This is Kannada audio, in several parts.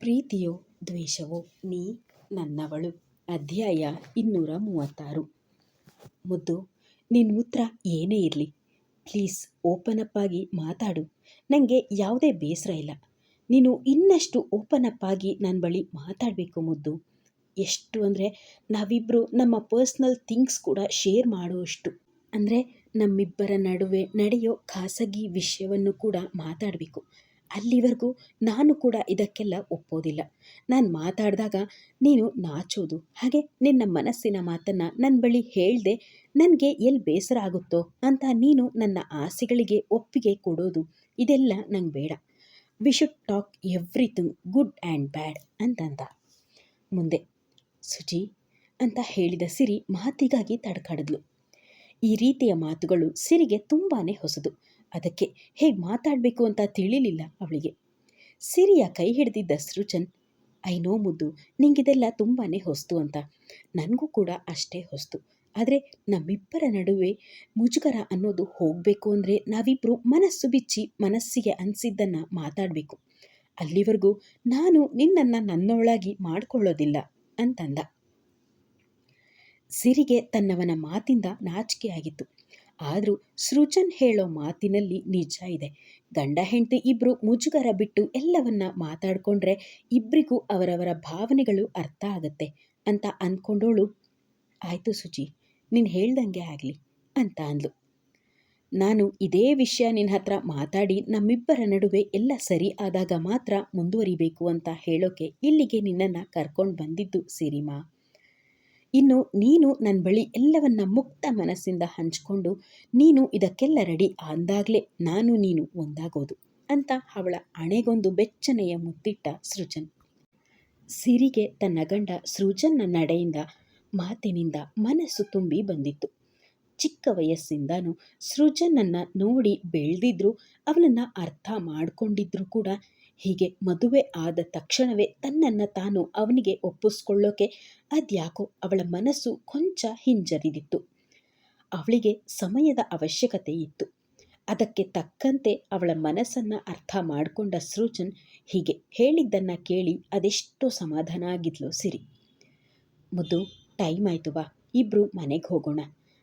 ಪ್ರೀತಿಯೋ ದ್ವೇಷವೋ ನೀ ನನ್ನವಳು. ಅಧ್ಯಾಯ ಇನ್ನೂರ ಮೂವತ್ತಾರು. ಮುದ್ದು ನಿನ್ನ ಉತ್ತರ ಏನೇ ಇರಲಿ. ಪ್ಲೀಸ್ ಓಪನ್ ಅಪ್ ಆಗಿ ಮಾತಾಡು. ನನಗೆ ಯಾವುದೇ ಬೇಸರ ಇಲ್ಲ. ನೀನು ಇನ್ನಷ್ಟು ಓಪನ್ ಅಪ್ ಆಗಿ ನನ್ನ ಬಳಿ ಮಾತಾಡಬೇಕು ಮುದ್ದು. ಎಷ್ಟು ಅಂದರೆ ನಾವಿಬ್ಬರು ನಮ್ಮ ಪರ್ಸ್ನಲ್ ಥಿಂಗ್ಸ್ ಕೂಡ ಶೇರ್ ಮಾಡುವಷ್ಟು. ಅಂದರೆ ನಮ್ಮಿಬ್ಬರ ನಡುವೆ ನಡೆಯೋ ಖಾಸಗಿ ವಿಷಯವನ್ನು ಕೂಡ ಮಾತಾಡಬೇಕು. ಅಲ್ಲಿವರೆಗೂ ನಾನು ಕೂಡ ಇದಕ್ಕೆಲ್ಲ ಒಪ್ಪೋದಿಲ್ಲ. ನಾನು ಮಾತಾಡಿದಾಗ ನೀನು ನಾಚೋದು, ಹಾಗೆ ನಿನ್ನ ಮನಸ್ಸಿನ ಮಾತನ್ನು ನನ್ನ ಬಳಿ ಹೇಳದೆ, ನನಗೆ ಎಲ್ಲಿ ಬೇಸರ ಆಗುತ್ತೋ ಅಂತ ನೀನು ನನ್ನ ಆಸೆಗಳಿಗೆ ಒಪ್ಪಿಗೆ ಕೊಡೋದು, ಇದೆಲ್ಲ ನಂಗೆ ಬೇಡ. We should talk everything good and bad ಅಂತಂದ. ಮುಂದೆ, ಸುಜಿ, ಅಂತ ಹೇಳಿದ ಸಿರಿ ಮಾತಿಗಾಗಿ ತಡ್ಕಾಡಿದ್ಲು. ಈ ರೀತಿಯ ಮಾತುಗಳು ಸಿರಿಗೆ ತುಂಬಾ ಹೊಸದು. ಅದಕ್ಕೆ ಹೇಗೆ ಮಾತಾಡಬೇಕು ಅಂತ ತಿಳಿಲಿಲ್ಲ ಅವಳಿಗೆ. ಸಿರಿಯ ಕೈ ಹಿಡಿದಿದ್ದ ಸೃಜನ್, ಐ ನೋ ಮುದ್ದು, ನಿಂಗಿದೆಲ್ಲ ತುಂಬಾ ಹೊಸ್ತು ಅಂತ. ನನಗೂ ಕೂಡ ಅಷ್ಟೇ ಹೊಸ್ತು. ಆದರೆ ನಮ್ಮಿಬ್ಬರ ನಡುವೆ ಮುಜುಗರ ಅನ್ನೋದು ಹೋಗಬೇಕು ಅಂದರೆ ನಾವಿಬ್ಬರು ಮನಸ್ಸು ಬಿಚ್ಚಿ ಮನಸ್ಸಿಗೆ ಅನಿಸಿದ್ದನ್ನು ಮಾತಾಡಬೇಕು. ಅಲ್ಲಿವರೆಗೂ ನಾನು ನಿನ್ನನ್ನು ನನ್ನೊಳಗಿ ಮಾಡಿಕೊಳ್ಳೋದಿಲ್ಲ ಅಂತಂದ. ಸಿರಿಗೆ ತನ್ನವನ ಮಾತಿಂದ ನಾಚಿಕೆಯಾಗಿತ್ತು. ಆದರೂ ಸೃಜನ್ ಹೇಳೋ ಮಾತಿನಲ್ಲಿ ನಿಜ ಇದೆ. ಗಂಡ ಹೆಂಡತಿ ಇಬ್ಬರು ಮುಜುಗರ ಬಿಟ್ಟು ಎಲ್ಲವನ್ನ ಮಾತಾಡಿಕೊಂಡ್ರೆ ಇಬ್ಬರಿಗೂ ಅವರವರ ಭಾವನೆಗಳು ಅರ್ಥ ಆಗುತ್ತೆ ಅಂತ ಅಂದ್ಕೊಂಡೋಳು ಆಯಿತು ಸುಜಿ ನೀನು ಹೇಳ್ದಂಗೆ ಆಗಲಿ ಅಂತ ಅಂದ್ಲು. ನಾನು ಇದೇ ವಿಷಯ ನಿನ್ನ ಹತ್ರ ಮಾತಾಡಿ ನಮ್ಮಿಬ್ಬರ ನಡುವೆ ಎಲ್ಲ ಸರಿ ಆದಾಗ ಮಾತ್ರ ಮುಂದುವರಿಬೇಕು ಅಂತ ಹೇಳೋಕೆ ಇಲ್ಲಿಗೆ ನಿನ್ನನ್ನು ಕರ್ಕೊಂಡು ಬಂದಿದ್ದು ಸಿರಿಮಾ. ಇನ್ನು ನೀನು ನನ್ನ ಬಳಿ ಎಲ್ಲವನ್ನ ಮುಕ್ತ ಮನಸ್ಸಿಂದ ಹಂಚಿಕೊಂಡು ನೀನು ಇದಕ್ಕೆಲ್ಲ ರೆಡಿ ಅಂದಾಗಲೇ ನಾನು ನೀನು ಒಂದಾಗೋದು ಅಂತ ಅವಳ ಹಣೆಗೊಂದು ಬೆಚ್ಚನೆಯ ಮುತ್ತಿಟ್ಟ ಸೃಜನ್. ಸಿರಿಗೆ ತನ್ನ ಗಂಡ ಸೃಜನ್ನ ನಡೆಯಿಂದ ಮಾತಿನಿಂದ ಮನಸ್ಸು ತುಂಬಿ ಬಂದಿತ್ತು. ಚಿಕ್ಕ ವಯಸ್ಸಿಂದನೂ ಸೃಜನನ್ನು ನೋಡಿ ಬೆಳೆದಿದ್ರು, ಅವನನ್ನು ಅರ್ಥ ಮಾಡಿಕೊಂಡಿದ್ರು ಕೂಡ ಹೀಗೆ ಮದುವೆ ಆದ ತಕ್ಷಣವೇ ತನ್ನನ್ನು ತಾನು ಅವನಿಗೆ ಒಪ್ಪಿಸ್ಕೊಳ್ಳೋಕೆ ಅದ್ಯಾಕೋ ಅವಳ ಮನಸ್ಸು ಕೊಂಚ ಹಿಂಜರಿದಿತ್ತು. ಅವಳಿಗೆ ಸಮಯದ ಅವಶ್ಯಕತೆ ಇತ್ತು. ಅದಕ್ಕೆ ತಕ್ಕಂತೆ ಅವಳ ಮನಸ್ಸನ್ನು ಅರ್ಥ ಮಾಡಿಕೊಂಡ ಸೃಜನ್ ಹೀಗೆ ಹೇಳಿದ್ದನ್ನು ಕೇಳಿ ಅದೆಷ್ಟೋ ಸಮಾಧಾನ ಆಗಿದ್ಲು ಸಿರಿ. ಮುದ್ದು, ಟೈಮ್ ಆಯಿತು ಬಾ ಇಬ್ಬರು ಮನೆಗೆ ಹೋಗೋಣ.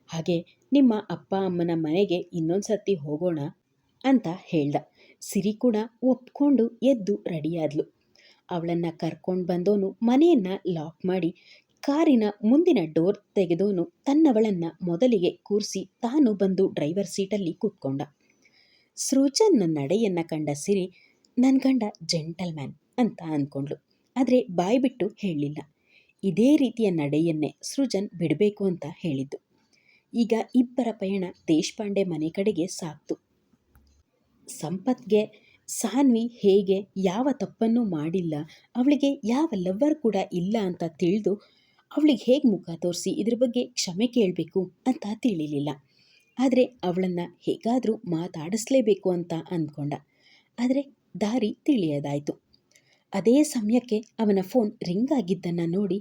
ಹಾಗೆ ನಿಮ್ಮ ಅಪ್ಪ ಅಮ್ಮನ ಮನೆಗೆ ಇನ್ನೊಂದು ಸರ್ತಿ ಹೋಗೋಣ ಅಂತ ಹೇಳ್ದ. ಸಿರಿ ಕೂಡ ಒಪ್ಕೊಂಡು ಎದ್ದು ರೆಡಿಯಾದ್ಲು. ಅವಳನ್ನು ಕರ್ಕೊಂಡು ಬಂದೋನು ಮನೆಯನ್ನು ಲಾಕ್ ಮಾಡಿ ಕಾರಿನ ಮುಂದಿನ ಡೋರ್ ತೆಗೆದೋನು ತನ್ನವಳನ್ನು ಮೊದಲಿಗೆ ಕೂರಿಸಿ ತಾನು ಬಂದು ಡ್ರೈವರ್ ಸೀಟಲ್ಲಿ ಕೂತ್ಕೊಂಡ. ಸೃಜನ್ನ ನಡೆಯನ್ನು ಕಂಡ ಸಿರಿ ನನ್ನ ಗಂಡ ಜೆಂಟಲ್ಮ್ಯಾನ್ ಅಂತ ಅಂದ್ಕೊಂಡ್ಳು ಆದರೆ ಬಾಯಿ ಬಿಟ್ಟು ಹೇಳಲಿಲ್ಲ. ಇದೇ ರೀತಿಯ ನಡೆಯನ್ನೇ ಸೃಜನ್ ಬಿಡಬೇಕು ಅಂತ ಹೇಳಿದ್ದು. ಈಗ ಇಬ್ಬರ ಪಯಣ ದೇಶಪಾಂಡೆ ಮನೆ ಕಡೆಗೆ ಸಾಕ್ತು ಸಂಪತ್ಗೆ ಸಾನ್ವಿ ಹೇಗೆ ಯಾವ ತಪ್ಪನ್ನು ಮಾಡಿಲ್ಲ, ಅವಳಿಗೆ ಯಾವ ಲವ್ವರ್ ಕೂಡ ಇಲ್ಲ ಅಂತ ತಿಳಿದು ಅವಳಿಗೆ ಹೇಗೆ ಮುಖ ತೋರಿಸಿ ಇದ್ರ ಬಗ್ಗೆ ಕ್ಷಮೆ ಕೇಳಬೇಕು ಅಂತ ತಿಳಿಲಿಲ್ಲ. ಆದರೆ ಅವಳನ್ನು ಹೇಗಾದರೂ ಮಾತಾಡಿಸ್ಲೇಬೇಕು ಅಂತ ಅಂದ್ಕೊಂಡ. ಆದರೆ ದಾರಿ ತಿಳಿಯದಾಯಿತು. ಅದೇ ಸಮಯಕ್ಕೆ ಅವನ ಫೋನ್ ರಿಂಗ್ ಆಗಿದ್ದನ್ನು ನೋಡಿ,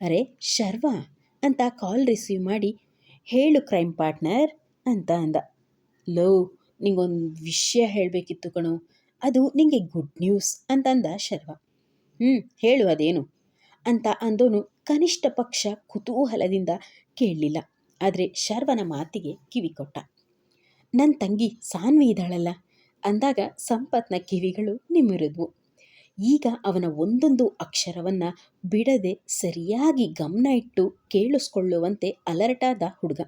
ಅರೆ ಶರ್ವಾ ಅಂತ ಕಾಲ್ ರಿಸೀವ್ ಮಾಡಿ, ಹೇಳು ಕ್ರೈಮ್ ಪಾರ್ಟ್ನರ್ ಅಂತ ಅಂದ. ಲೋ ನಿಂಗೊಂದು ವಿಷಯ ಹೇಳಬೇಕಿತ್ತು ಕಣೋ. ಅದು ನಿಂಗೆ ಗುಡ್ ನ್ಯೂಸ್ ಅಂತಂದ ಶರ್ವ. ಹ್ಞೂ ಹೇಳು ಅದೇನು? ಅಂತ ಅಂದೋನು ಕನಿಷ್ಠ ಪಕ್ಷ ಕುತೂಹಲದಿಂದ ಕೇಳಲಿಲ್ಲ. ಆದರೆ ಶರ್ವನ ಮಾತಿಗೆ ಕಿವಿ ಕೊಟ್ಟ. ನನ್ನ ತಂಗಿ ಸಾನ್ವಿ ಇದ್ದಾಳಲ್ಲ? ಅಂದಾಗ ಸಂಪತ್ನ ಕಿವಿಗಳು ನಿಮಿರಿದ್ವು. ಈಗ ಅವನ ಒಂದೊಂದು ಅಕ್ಷರವನ್ನು ಬಿಡದೆ ಸರಿಯಾಗಿ ಗಮನ ಇಟ್ಟು ಕೇಳಿಸ್ಕೊಳ್ಳುವಂತೆ ಅಲರ್ಟಾದ ಹುಡುಗ.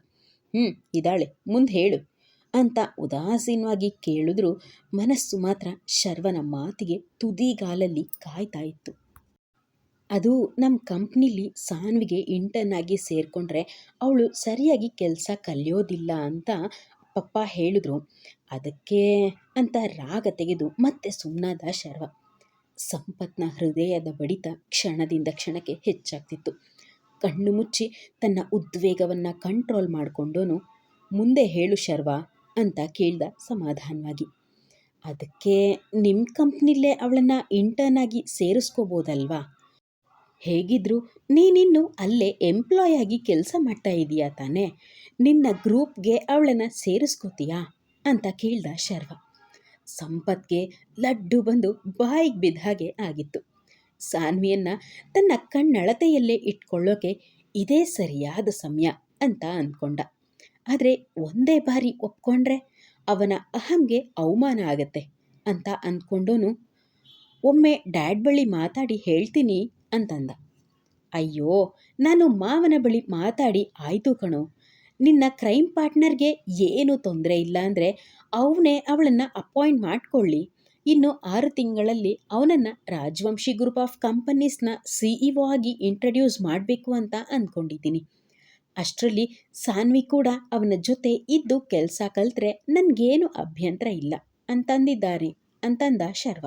ಹ್ಞೂ ಇದ್ದಾಳೆ. ಮುಂದೆ ಹೇಳು. ಅಂತ ಉದಾಸೀನವಾಗಿ ಕೇಳಿದ್ರು ಮನಸ್ಸು ಮಾತ್ರ ಶರ್ವನ ಮಾತಿಗೆ ತುದಿಗಾಲಲ್ಲಿ ಕಾಯ್ತಾ ಇತ್ತು. ಅದು ನಮ್ಮ ಕಂಪ್ನಿಲಿ ಸಾನ್ವಿಗೆ ಇಂಟರ್ನ್ ಆಗಿ ಸೇರಿಕೊಂಡ್ರೆ ಅವಳು ಸರಿಯಾಗಿ ಕೆಲಸ ಕಲಿಯೋದಿಲ್ಲ ಅಂತ ಪಪ್ಪ ಹೇಳಿದ್ರು. ಅದಕ್ಕೆ ಅಂತ ರಾಗ ತೆಗೆದು ಮತ್ತೆ ಸುಮ್ಮನಾದ ಶರ್ವ. ಸಂಪತ್ನ ಹೃದಯದ ಬಡಿತ ಕ್ಷಣದಿಂದ ಕ್ಷಣಕ್ಕೆ ಹೆಚ್ಚಾಗ್ತಿತ್ತು. ಕಣ್ಣು ಮುಚ್ಚಿ ತನ್ನ ಉದ್ವೇಗವನ್ನು ಕಂಟ್ರೋಲ್ ಮಾಡಿಕೊಂಡೋನು. ಮುಂದೆ ಹೇಳು ಶರ್ವ ಅಂತ ಕೇಳ್ದ ಸಮಾಧಾನವಾಗಿ. ಅದಕ್ಕೆ ನಿಮ್ಮ ಕಂಪ್ನಿಲೇ ಅವಳನ್ನು ಇಂಟರ್ನ್ ಆಗಿ ಸೇರಿಸ್ಕೋಬೋದಲ್ವಾ? ಹೇಗಿದ್ರು, ನೀನಿನ್ನು ಅಲ್ಲೇ ಎಂಪ್ಲಾಯ್ ಆಗಿ ಕೆಲಸ ಮಾಡ್ತಾ ಇದೀಯಾ ತಾನೇ? ನಿನ್ನ ಗ್ರೂಪ್ಗೆ ಅವಳನ್ನು ಸೇರಿಸ್ಕೋತೀಯಾ? ಅಂತ ಕೇಳ್ದ ಶರ್ವ. ಸಂಪತ್ಗೆ ಲಡ್ಡು ಬಂದು ಬಾಯಿಗೆ ಬಿದ್ದ ಹಾಗೆ ಆಗಿತ್ತು. ಸಾನ್ವಿಯನ್ನು ತನ್ನ ಕಣ್ಣಳತೆಯಲ್ಲೇ ಇಟ್ಕೊಳ್ಳೋಕೆ ಇದೇ ಸರಿಯಾದ ಸಮಯ ಅಂತ ಅಂದ್ಕೊಂಡ. ಆದರೆ ಒಂದೇ ಬಾರಿ ಒಪ್ಕೊಂಡ್ರೆ ಅವನ ಅಹಂಗೆ ಅವಮಾನ ಆಗತ್ತೆ ಅಂತ ಅಂದ್ಕೊಂಡೋನು, ಒಮ್ಮೆ ಡ್ಯಾಡ್ ಬಳಿ ಮಾತಾಡಿ ಹೇಳ್ತೀನಿ ಅಂತಂದ. ಅಯ್ಯೋ, ನಾನು ಮಾವನ ಬಳಿ ಮಾತಾಡಿ ಆಯಿತು ಕಣೋ. ನಿನ್ನ ಕ್ರೈಮ್ ಪಾರ್ಟ್ನರ್ಗೆ ಏನು ತೊಂದರೆ ಇಲ್ಲ ಅಂದರೆ ಅವನೇ ಅವಳನ್ನು ಅಪಾಯಿಂಟ್ ಮಾಡಿಕೊಳ್ಳಿ. ಇನ್ನು ಆರು ತಿಂಗಳಲ್ಲಿ ಅವನನ್ನು ರಾಜವಂಶಿ ಗ್ರೂಪ್ ಆಫ್ ಕಂಪನೀಸ್ನ ಸಿಇಒ ಆಗಿ ಇಂಟ್ರಡ್ಯೂಸ್ ಮಾಡಬೇಕು ಅಂತ ಅಂದ್ಕೊಂಡಿದ್ದೀನಿ. ಅಷ್ಟರಲ್ಲಿ ಸಾನ್ವಿ ಕೂಡ ಅವನ ಜೊತೆ ಇದ್ದು ಕೆಲಸ ಕಲ್ತ್ರೆ ನನಗೇನು ಅಭ್ಯಂತರ ಇಲ್ಲ ಅಂತಂದಿದ್ದಾರೆ ಅಂತಂದ ಶರ್ವ.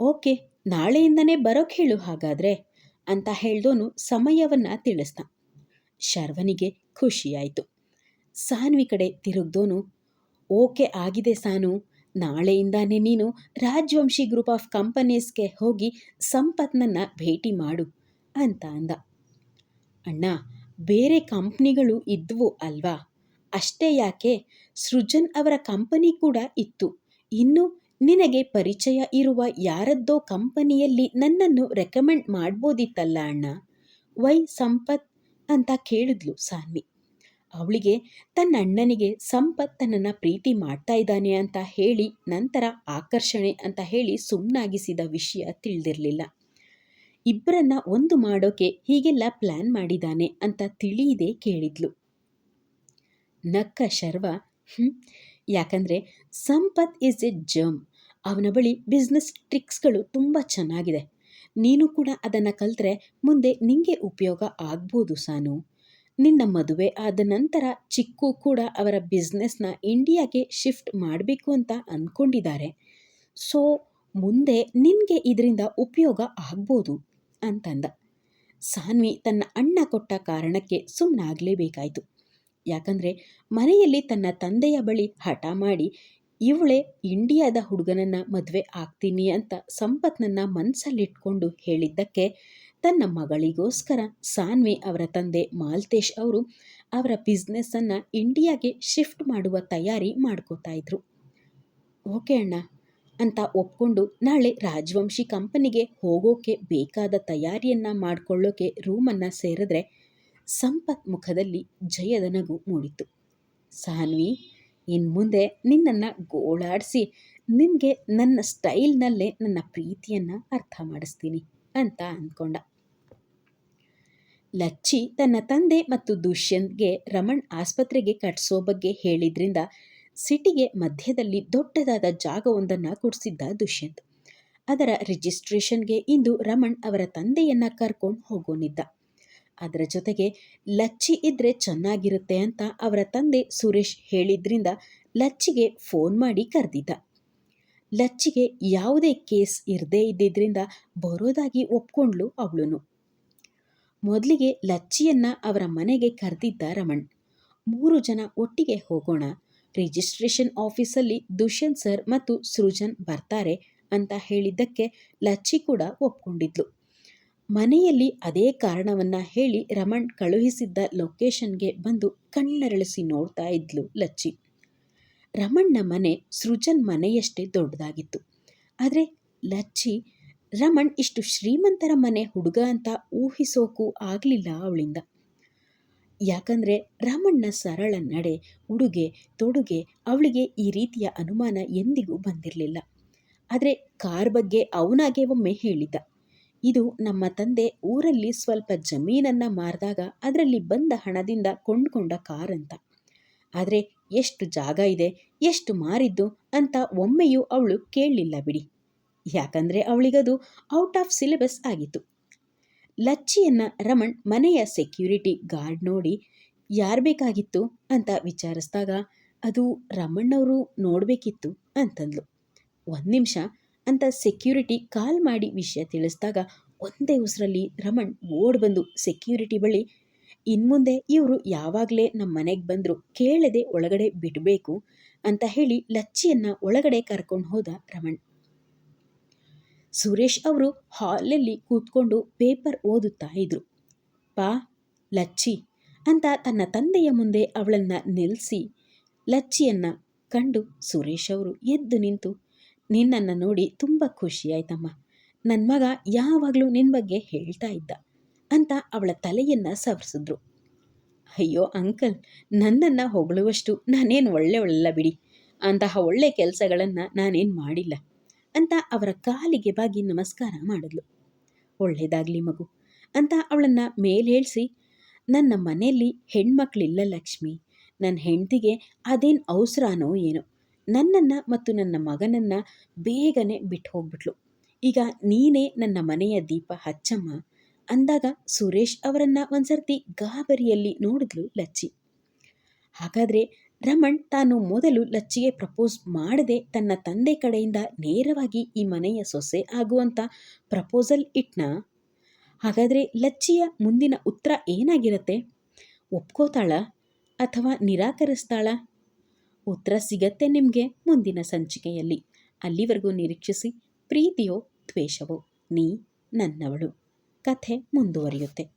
ಓಕೆ, ನಾಳೆಯಿಂದನೇ ಬರೋಕ್ಕೆ ಹೇಳು ಹಾಗಾದರೆ ಅಂತ ಹೇಳ್ದೋನು ಸಮಯವನ್ನು ತಿಳಿಸ್ದ. ಶರ್ವನಿಗೆ ಖುಷಿಯಾಯಿತು. ಸಾನ್ವಿ ಕಡೆ ತಿರುಗ್ದೋನು, ಓಕೆ ಆಗಿದೆ ಸಾನು, ನಾಳೆಯಿಂದಾನೇ ನೀನು ರಾಜವಂಶಿ ಗ್ರೂಪ್ ಆಫ್ ಕಂಪನೀಸ್ಗೆ ಹೋಗಿ ಸಂಪತ್ನನ್ನು ಭೇಟಿ ಮಾಡು ಅಂತ ಅಂದ. ಅಣ್ಣ, ಬೇರೆ ಕಂಪ್ನಿಗಳು ಇದ್ವು ಅಲ್ವಾ? ಅಷ್ಟೇ ಯಾಕೆ? ಸೃಜನ್ ಅವರ ಕಂಪನಿ ಕೂಡ ಇತ್ತು. ಇನ್ನು ನಿನಗೆ ಪರಿಚಯ ಇರುವ ಯಾರದ್ದೋ ಕಂಪನಿಯಲ್ಲಿ ನನ್ನನ್ನು ರೆಕಮೆಂಡ್ ಮಾಡ್ಬೋದಿತ್ತಲ್ಲ ಅಣ್ಣ? ವೈ ಸಂಪತ್ ಅಂತ ಕೇಳಿದ್ಲು ಸಾನ್ವಿ. ಅವಳಿಗೆ ತನ್ನ ಅಣ್ಣನಿಗೆ ಸಂಪತ್ ತನ್ನನ್ನು ಪ್ರೀತಿ ಮಾಡ್ತಾ ಇದ್ದಾನೆ ಅಂತ ಹೇಳಿ ನಂತರ ಆಕರ್ಷಣೆ ಅಂತ ಹೇಳಿ ಸುಮ್ಮನಾಗಿಸಿದ ವಿಷಯ ತಿಳಿದಿರಲಿಲ್ಲ. ಇಬ್ಬರನ್ನ ಒಂದು ಮಾಡೋಕೆ ಹೀಗೆಲ್ಲ ಪ್ಲ್ಯಾನ್ ಮಾಡಿದ್ದಾನೆ ಅಂತ ತಿಳಿಯದೆ ಕೇಳಿದ್ಲು. ನಕ್ಕ ಶರ್ವ ಯಾಕಂದರೆ ಸಂಪತ್ ಈಸ್ ಎ ಜರ್ಮ್ ಅವನ ಬಳಿ ಬಿಸ್ನೆಸ್ ಟ್ರಿಕ್ಸ್ಗಳು ತುಂಬ ಚೆನ್ನಾಗಿದೆ. ನೀನು ಕೂಡ ಅದನ್ನು ಕಲಿತ್ರೆ ಮುಂದೆ ನಿಂಗೆ ಉಪಯೋಗ ಆಗ್ಬೋದು ಸಾನು. ನಿನ್ನ ಮದುವೆ ಆದ ನಂತರ ಚಿಕ್ಕು ಕೂಡ ಅವರ ಬಿಸ್ನೆಸ್ನ ಇಂಡಿಯಾಗೆ ಶಿಫ್ಟ್ ಮಾಡಬೇಕು ಅಂತ ಅಂದ್ಕೊಂಡಿದ್ದಾರೆ ಸೊ ಮುಂದೆ ನಿನಗೆ ಇದರಿಂದ ಉಪಯೋಗ ಆಗ್ಬೋದು. ಅಂತಂದ. ಸಾನ್ವಿ ತನ್ನ ಅಣ್ಣ ಕೊಟ್ಟ ಕಾರಣಕ್ಕೆ ಸುಮ್ಮನಾಗಲೇಬೇಕಾಯಿತು ಯಾಕಂದರೆ ಮನೆಯಲ್ಲಿ ತನ್ನ ತಂದೆಯ ಬಳಿ ಹಠ ಮಾಡಿ, ಇವಳೆ ಇಂಡಿಯಾದ ಹುಡುಗನನ್ನ ಮದುವೆ ಆಗ್ತೀನಿ ಅಂತ ಸಂಪತ್ನನ್ನು ಮನಸ್ಸಲ್ಲಿಟ್ಕೊಂಡು ಹೇಳಿದ್ದಕ್ಕೆ ತನ್ನ ಮಗಳಿಗೋಸ್ಕರ ಸಾನ್ವಿ ಅವರ ತಂದೆ ಮಾಲ್ತೇಶ್ ಅವರು ಅವರ ಬಿಸ್ನೆಸ್ಸನ್ನು ಇಂಡಿಯಾಗೆ ಶಿಫ್ಟ್ ಮಾಡುವ ತಯಾರಿ ಮಾಡ್ಕೋತಾ ಇದ್ರು. ಓಕೆ ಅಣ್ಣ ಅಂತ ಒಪ್ಕೊಂಡು ನಾಳೆ ರಾಜವಂಶಿ ಕಂಪನಿಗೆ ಹೋಗೋಕೆ ಬೇಕಾದ ತಯಾರಿಯನ್ನು ಮಾಡಿಕೊಳ್ಳೋಕೆ ರೂಮನ್ನು ಸೇರಿದ್ರೆ ಸಂಪತ್ ಮುಖದಲ್ಲಿ ಜಯದ ನಗು ಮೂಡಿತು ಸಾನ್ವಿ ಇನ್ನು ಮುಂದೆ ನಿನ್ನನ್ನು ಗೋಳಾಡಿಸಿ ನಿನಗೆ ನನ್ನ ಸ್ಟೈಲ್ನಲ್ಲೇ ನನ್ನ ಪ್ರೀತಿಯನ್ನು ಅರ್ಥ ಮಾಡಿಸ್ತೀನಿ ಅಂತ ಅಂದ್ಕೊಂಡ. ಲಚ್ಚಿ ತನ್ನ ತಂದೆ ಮತ್ತು ದುಷ್ಯಂತ್ಗೆ ರಮಣ್ ಆಸ್ಪತ್ರೆಗೆ ಕಟ್ಸೋ ಬಗ್ಗೆ ಹೇಳಿದ್ರಿಂದ ಸಿಟಿಗೆ ಮಧ್ಯದಲ್ಲಿ ದೊಡ್ಡದಾದ ಜಾಗವೊಂದನ್ನು ಕೊಡಿಸಿದ್ದ ದುಷ್ಯಂತ್. ಅದರ ರಿಜಿಸ್ಟ್ರೇಷನ್ಗೆ ಇಂದು ರಮಣ್ ಅವರ ತಂದೆಯನ್ನ ಕರ್ಕೊಂಡು ಹೋಗೋನಿದ್ದ ಅದರ ಜೊತೆಗೆ ಲಚ್ಚಿ ಇದ್ರೆ ಚೆನ್ನಾಗಿರುತ್ತೆ ಅಂತ ಅವರ ತಂದೆ ಸುರೇಶ್ ಹೇಳಿದ್ರಿಂದ ಲಚ್ಚಿಗೆ ಫೋನ್ ಮಾಡಿ ಕರೆದಿದ್ದ. ಲಚ್ಚಿಗೆ ಯಾವುದೇ ಕೇಸ್ ಇರದೇ ಇದ್ದಿದ್ರಿಂದ ಬರೋದಾಗಿ ಒಪ್ಕೊಂಡ್ಲು ಅವಳು ಮೊದಲಿಗೆ ಲಚ್ಚಿಯನ್ನ ಅವರ ಮನೆಗೆ ಕರೆದಿದ್ದ ರಮಣ್. ಮೂರು ಜನ ಒಟ್ಟಿಗೆ ಹೋಗೋಣ ರಿಜಿಸ್ಟ್ರೇಷನ್ ಆಫೀಸಲ್ಲಿ ದುಷ್ಯಂತ್ ಸರ್ ಮತ್ತು ಸೃಜನ್ ಬರ್ತಾರೆ ಅಂತ ಹೇಳಿದ್ದಕ್ಕೆ ಲಚ್ಚಿ ಕೂಡ ಒಪ್ಕೊಂಡಿದ್ಲು. ಮನೆಯಲ್ಲಿ ಅದೇ ಕಾರಣವನ್ನ ಹೇಳಿ ರಮಣ್ ಕಳುಹಿಸಿದ್ದ ಲೊಕೇಶನ್ಗೆ ಬಂದು ಕಣ್ಣರಳಿಸಿ ನೋಡ್ತಾ ಇದ್ಲು ಲಚ್ಚಿ. ರಮಣ್ನ ಮನೆ ಸೃಜನ್ ಮನೆಯಷ್ಟೇ ದೊಡ್ಡದಾಗಿತ್ತು. ಆದರೆ ಲಚ್ಚಿ, ರಮಣ್ ಇಷ್ಟು ಶ್ರೀಮಂತರ ಮನೆ ಹುಡುಗ ಅಂತ ಊಹಿಸೋಕು ಆಗಲಿಲ್ಲ ಅವಳಿಂದ. ಯಾಕಂದರೆ ರಾಮಣ್ಣ ಸರಳ ನಡೆ, ಉಡುಗೆ, ತೊಡುಗೆ ಅವಳಿಗೆ ಈ ರೀತಿಯ ಅನುಮಾನ ಎಂದಿಗೂ ಬಂದಿರಲಿಲ್ಲ. ಆದರೆ ಕಾರ್ ಬಗ್ಗೆ ಅವನಾಗೆ ಒಮ್ಮೆ ಹೇಳಿದ್ದ. ಇದು ನಮ್ಮ ತಂದೆ ಊರಲ್ಲಿ ಸ್ವಲ್ಪ ಜಮೀನನ್ನು ಮಾರಿದಾಗ ಅದರಲ್ಲಿ ಬಂದ ಹಣದಿಂದ ಕೊಂಡ್ಕೊಂಡ ಕಾರ್ ಅಂತ. ಆದರೆ ಎಷ್ಟು ಜಾಗ ಇದೆ, ಎಷ್ಟು ಮಾರಿದ್ದು ಅಂತ ಒಮ್ಮೆಯೂ ಅವಳು ಕೇಳಲಿಲ್ಲ ಬಿಡಿ. ಯಾಕಂದರೆ ಅವಳಿಗದು ಔಟ್ ಆಫ್ ಸಿಲೆಬಸ್ ಆಗಿತ್ತು. ಲಚ್ಚಿಯನ್ನ ರಮಣ್ ಮನೆಯ ಸೆಕ್ಯೂರಿಟಿ ಗಾರ್ಡ್ ನೋಡಿ, ಯಾರು ಬೇಕಾಗಿತ್ತು? ಅಂತ ವಿಚಾರಿಸಿದಾಗ, ಅದು ರಮಣ್ಣವರು ನೋಡಬೇಕಿತ್ತು, ಅಂತಂದ್ಲು. ಒಂದು ನಿಮಿಷ ಅಂತ ಸೆಕ್ಯೂರಿಟಿ ಕಾಲ್ ಮಾಡಿ ವಿಷಯ ತಿಳಿಸಿದಾಗ, ಒಂದೇ ಉಸಿರಲ್ಲಿ ರಮಣ್ ಓಡ್ ಬಂದು ಸೆಕ್ಯೂರಿಟಿ ಬಳಿ, ಇನ್ಮುಂದೆ ಇವರು ಯಾವಾಗಲೇ ನಮ್ಮ ಮನೆಗೆ ಬಂದರು ಕೇಳದೆ ಒಳಗಡೆ ಬಿಡಬೇಕು, ಅಂತ ಹೇಳಿ ಲಚ್ಚಿಯನ್ನು ಒಳಗಡೆ ಕರ್ಕೊಂಡು ಹೋದ ರಮಣ್. ಸುರೇಶ್ ಅವರು ಹಾಲಲ್ಲಿ ಕೂತ್ಕೊಂಡು ಪೇಪರ್ ಓದುತ್ತಾ ಇದ್ರು. ಪಾ, ಲಚ್ಚಿ ಅಂತ ತನ್ನ ತಂದೆಯ ಮುಂದೆ ಅವಳನ್ನು ನಿಲ್ಲಿಸಿ ಲಚ್ಚಿಯನ್ನು ಕಂಡು ಸುರೇಶ್ ಅವರು ಎದ್ದು ನಿಂತು, ನಿನ್ನನ್ನು ನೋಡಿ ತುಂಬ ಖುಷಿಯಾಯ್ತಮ್ಮ ನನ್ನ ಮಗ ಯಾವಾಗಲೂ ನಿನ್ನ ಬಗ್ಗೆ ಹೇಳ್ತಾ ಇದ್ದ ಅಂತ ಅವಳ ತಲೆಯನ್ನು ಸವರಿಸಿದ್ರು. ಅಯ್ಯೋ ಅಂಕಲ್, ನನ್ನನ್ನು ಹೊಗಳುವಷ್ಟು ನಾನೇನು ಒಳ್ಳೆಯವಳಲ್ಲ ಬಿಡಿ. ಅಂತಹ ಒಳ್ಳೆ ಕೆಲಸಗಳನ್ನು ನಾನೇನು ಮಾಡಿಲ್ಲ. ಅಂತ ಅವರ ಕಾಲಿಗೆ ಬಾಗಿ ನಮಸ್ಕಾರ ಮಾಡಿದ್ಲು. ಒಳ್ಳೇದಾಗಲಿ ಮಗು, ಅಂತ ಅವಳನ್ನು ಮೇಲೇಳಿಸಿ, ನನ್ನ ಮನೆಯಲ್ಲಿ ಹೆಣ್ಮಕ್ಳಿಲ್ಲ ಲಕ್ಷ್ಮಿ ನನ್ನ ಹೆಂಡತಿಗೆ ಅದೇನು ಅವಸರನೋ ಏನೋ, ನನ್ನನ್ನು ಮತ್ತು ನನ್ನ ಮಗನನ್ನು ಬೇಗನೆ ಬಿಟ್ಟು ಹೋಗ್ಬಿಟ್ಲು. ಈಗ ನೀನೇ ನನ್ನ ಮನೆಯ ದೀಪ ಹಚ್ಚಮ್ಮ, ಅಂದಾಗ ಸುರೇಶ್ ಅವರನ್ನು ಒಂದ್ಸರ್ತಿ ಗಾಬರಿಯಲ್ಲಿ ನೋಡಿದ್ಲು ಲಚ್ಚಿ. ಹಾಗಾದರೆ ರಮಣ್ ತಾನು ಮೊದಲು ಲಚ್ಚಿಗೆ ಪ್ರಪೋಸ್ ಮಾಡದೆ ತನ್ನ ತಂದೆ ಕಡೆಯಿಂದ ನೇರವಾಗಿ ಈ ಮನೆಯ ಸೊಸೆ ಆಗುವಂಥ ಪ್ರಪೋಸಲ್ ಇಟ್ನ? ಹಾಗಾದರೆ ಲಚ್ಚಿಯ ಮುಂದಿನ ಉತ್ತರ ಏನಾಗಿರುತ್ತೆ? ಒಪ್ಕೋತಾಳ ಅಥವಾ ನಿರಾಕರಿಸ್ತಾಳ? ಉತ್ತರ ಸಿಗತ್ತೆ ನಿಮಗೆ ಮುಂದಿನ ಸಂಚಿಕೆಯಲ್ಲಿ. ಅಲ್ಲಿವರೆಗೂ ನಿರೀಕ್ಷಿಸಿ, ಪ್ರೀತಿಯೋ ದ್ವೇಷವೋ, ನೀ ನನ್ನವಳು. ಕಥೆ ಮುಂದುವರಿಯುತ್ತೆ.